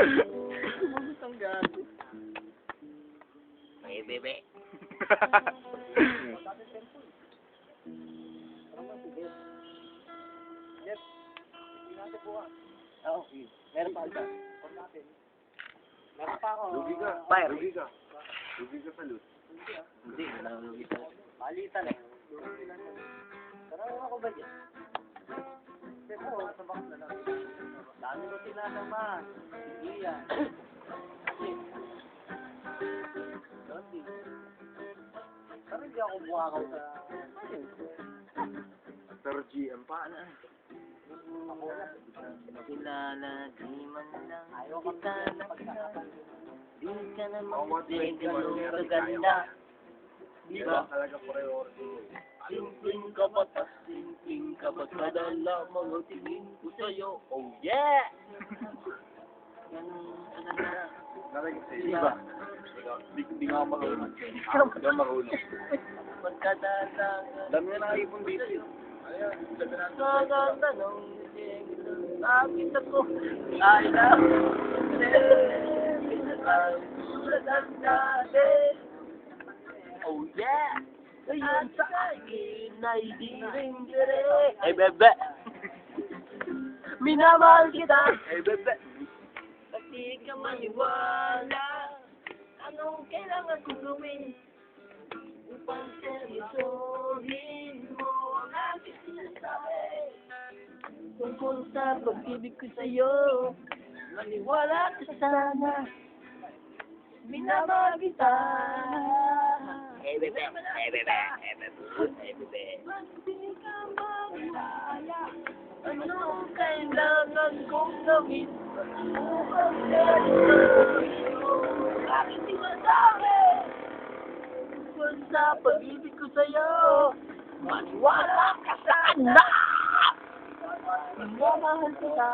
Mabusang gago. Ay, bebe. Yes. Hindi natin buka. Ah, okay. Meron pa ka. Kung natin. Meron pa ako. Lugi ka. Fire. Lugi ka. Lugi ka sa loot. Hindi, wala akong lugi sa loot. Mali. Tara ako ba dyan? Kasi po, sa na lang. Dami ko sinasama. Hindi yan. Dati. Pero hindi ako buwakaw sa... Pero GM pa. Ano? Kilala, di man lang Ayaw kita na. Di ka Oh, naman what din ganun kaganda. Di ba? Talaga priority. Simpleng ka ba, kadala mga tingin ko sa'yo. Oh yeah! Ganun kaganda. Nalagay sa Di ba? Di, di nga marunong. Hindi ako marunong. Pagkadala Dami na nakaipon dito. Ayan, sabi na. Bakit ako Oh yeah! Ayun sa akin ay di rin dire Eh bebe! Minamahal kita! Eh, bebe. Pag di ka maniwala Anong kailangan kong gawin Upang seryosohin mo Ang aking sinasabi Tungkol sa pag-ibig ko sa'yo Maniwala ka sana Minamahal kita Di ka maniwala Anong kailangan kong gawin Upang aking sinasabi Tungkol sa pag-ibig ko sa'yo Maniwala ka sana Minamahal kita